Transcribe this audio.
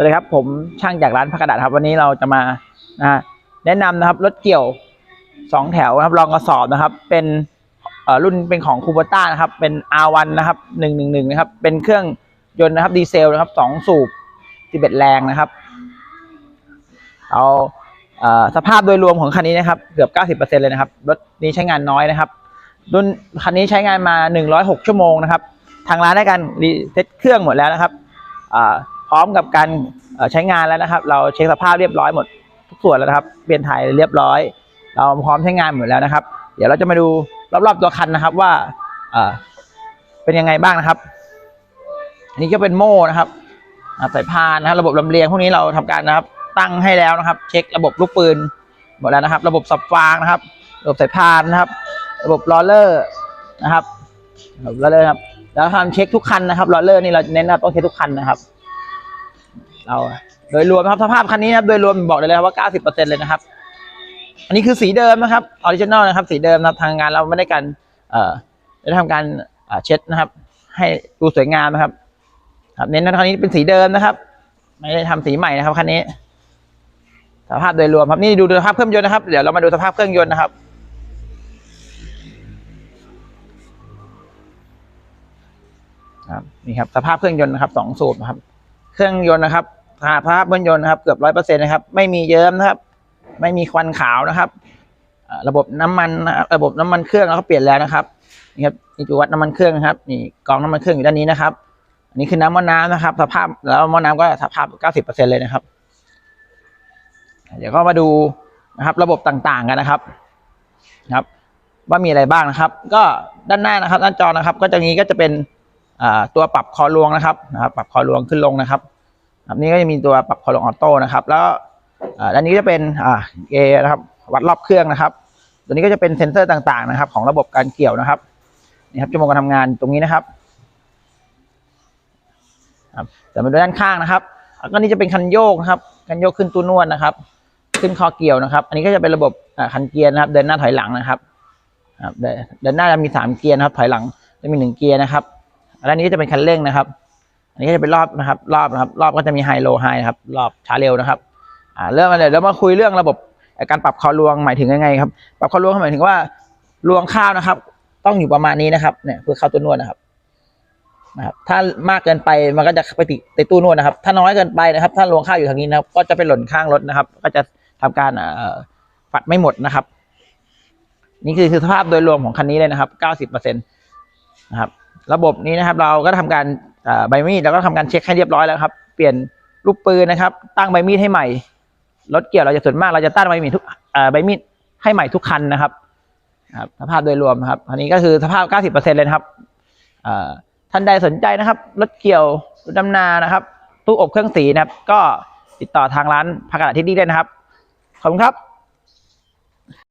วัสดีครับผมช่างจากร้านพักกระดาษครับวันนี้เราจะมานะแนะนำนะครับรถเกี่ยวสองแถวนะครับรองกระสอบนะครับ เป็นรุ่นเป็นของคูโบต้านะครับเป็น R1 นะครับหนึ่งหนึ่งหนึ่งนะครับเป็นเครื่องยนต์นะครับดีเซลนะครับสองสูบ11แรงนะครับเอาเอสภาพโดยรวมของคันนี้นะครับเกือบ 90%เลยนะครับรถนี้ใช้งานน้อยนะครับรุ่นคันนี้ใช้งานมา 106 ชั่วโมงนะครับทางร้านได้การรีเซ็ตเครื่องหมดแล้วนะครับอ่า พร้อมกับการใช้งานแล้วนะครับ เราเช็คสภาพเรียบร้อยหมดทุกส่วนแล้วนะครับ เปลี่ยนถ่ายเรียบร้อย เราพร้อมใช้งานหมดแล้วนะครับ เดี๋ยวเราจะมาดูรอบๆตัวคันนะครับว่าเป็นยังไงบ้างนะครับ อันนี้ก็เป็นโม่นะครับสายพานนะครับระบบลำเลียงพวกนี้เราทำการนะครับ ตั้งให้แล้วนะครับ เช็คระบบลูกปืนหมดแล้วนะครับ ระบบสับฟางนะครับ ระบบสายพานนะครับ ระบบลอเลอร์นะครับระบบลอเลอร์ครับแล้วทำเช็คทุกคันนะครับลอเลอร์นี่เราเน้นว่าต้องเช็คทุกคันนะครับ เราโดยรวมนะครับสภาพคันนี้นะครับโดยรวมบอกได้เลยครับว่า 90%เลยนะครับ อันนี้คือสีเดิมนะครับออริจินอลนะครับ สีเดิมนะครับทางงานเราไม่ได้การเอ่อได้ทำการเช็ดนะครับ ให้ดูสวยงามนะครับ ครับเน้นนะคันนี้เป็นสีเดิมนะครับ ไม่ได้ทำสีใหม่นะครับคันนี้ สภาพโดยรวมครับนี่ดูสภาพเครื่องยนต์นะครับเดี๋ยวเรามาดูสภาพเครื่องยนต์นะครับครับนี่ครับสภาพเครื่องยนต์นะครับสองสูบนะครับ เครื่องยนต์นะครับ ภาพเครื่องยนต์นะครับเกือบร้อยเปอร์เซ็นต์นะครับ ไม่มีเยิ้มนะครับ ไม่มีควันขาวนะครับระบบน้ำมันนะครับระบบน้ำมันเครื่องเราก็เปลี่ยนแล้วนะครับนี่ครับนี่จุดวัดน้ำมันเครื่องนะครับนี่กองน้ำมันเครื่องอยู่ด้านนี้นะครับ อันนี้คือน้ำมันน้ำนะครับ สภาพแล้วม้อน้ำก็สภาพเก้าสิบเปอร์เซ็นเลยนะครับ เดี๋ยวก็มาดูนะครับ ระบบต่างๆกันนะครับนะครับ ว่ามีอะไรบ้างนะครับ ก็ด้านหน้านะครับด้านจอนะครับ ก็จะนี้ก็จะเป็นตัวปรับคอรวงนะครับนะครับ ปรับคอรวงขึ้นลงนะครับ ครับนี่ก็จะมีตัวปรับคอรวงออโต้นะครับ แล้วอ่าด้านนี้ก็จะเป็นอ่าเกจนะครับวัดรอบเครื่องนะครับ ตัวนี้ก็จะเป็นเซ็นเซอร์ต่างๆนะครับ ของระบบการเกี่ยวนะครับนี่ครับชั่วโมงการทำงานตรงนี้นะครับครับแต่มาดูด้านข้างนะครับแล้วก็นี่จะเป็นคันโยกนะครับคันโยกขึ้นตู้นวดนะครับ ขึ้นคอเกี่ยวนะครับ อันนี้ก็จะเป็นระบบอ่าคันเกียร์นะครับ เดินหน้าถอยหลังนะครับครับเดินเดินหน้าจะมีสามเกียร์นะครับ ถอยหลังจะมีหนึ่งเกียร์นะครับอันนี้ก็จะเป็นคันเร่งนะครับ อันนี้ก็จะเป็นรอบนะครับ รอบนะครับ รอบก็จะมีไฮโลไฮนะครับ รอบช้าเร็วนะครับ อ่าเริ่มมาเลยแล้วมาคุยเรื่องระบบการปรับคอรวงหมายถึงยังไงครับ ปรับคอรวงหมายถึงว่ารวงข้าวนะครับ ต้องอยู่ประมาณนี้นะครับ เนี่ยเพื่อเข้าตัวนวดนะครับ นะครับ ถ้ามากเกินไปมันก็จะไปติดในตู้นวดนะครับ ถ้าน้อยเกินไปนะครับ ถ้ารวงข้าวอยู่ทางนี้นะครับ ก็จะไปหล่นข้างรถนะครับ ก็จะทำการเอ่อปัดไม่หมดนะครับ นี่คือคือสภาพโดยรวมของคันนี้เลยนะครับ 90%นะครับ ระบบนี้นะครับ เราก็ทำการ ใบมีดแล้วก็ทำการเช็คให้เรียบร้อยแล้วครับ เปลี่ยนลูกปืนนะครับ ตั้งใบมีดให้ใหม่รถเกี่ยวเราจะส่วนมากเราจะตั้งใบมีดทุกใบมีดให้ใหม่ทุกคันนะครับครับสภาพโดยรวมครับอันนี้ก็คือสภาพ 90%เลยนะครับท่านใดสนใจนะครับรถเกี่ยวรถดำนานะครับ ตู้อบเครื่องสีนะครับ ก็ติดต่อทางร้านพักกระดาษที่นี่ได้นะครับ ขอบคุณครับ